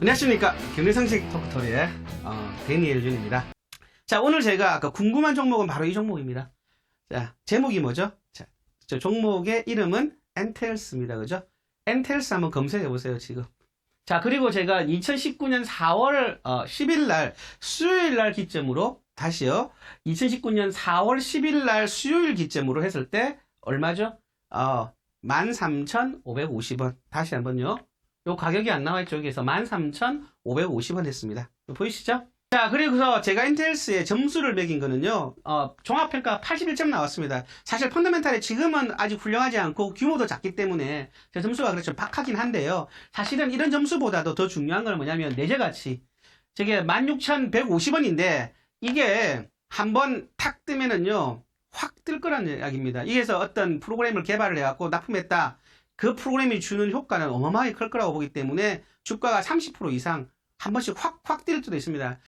안녕하십니까. 경제상식 토크토리의 어, 데니엘 준입니다. 자 오늘 제가 아까 궁금한 종목은 바로 이 종목입니다. 자 제목이 뭐죠? 자, 저 종목의 이름은 엔텔스입니다. 그죠? 엔텔스 한번 검색해 보세요 지금. 자 그리고 제가 2019년 4월 10일 날 수요일 날 기점으로 다시요. 2019년 4월 10일 날 수요일 기점으로 했을 때 얼마죠? 어 13,550원. 다시 한번요 요 가격이 안 나와 있죠. 여기서 13,550원 했습니다. 보이시죠? 자, 그리고서 제가 인텔스의 점수를 매긴 거는요, 어, 종합평가 81점 나왔습니다. 사실 펀더멘탈이 지금은 아직 훌륭하지 않고 규모도 작기 때문에 제 점수가 그렇죠. 박하긴 한데요. 사실은 이런 점수보다도 더 중요한 건 뭐냐면 내재가치. 저게 16,150원인데 이게 한번 탁 뜨면은요, 확 뜰 거라는 이야기입니다. 이에서 어떤 프로그램을 개발을 해갖고 납품했다. 그 프로그램이 주는 효과는 어마어마하게 클 거라고 보기 때문에 주가가 30% 이상 한 번씩 확 확 뛸 수도 있습니다.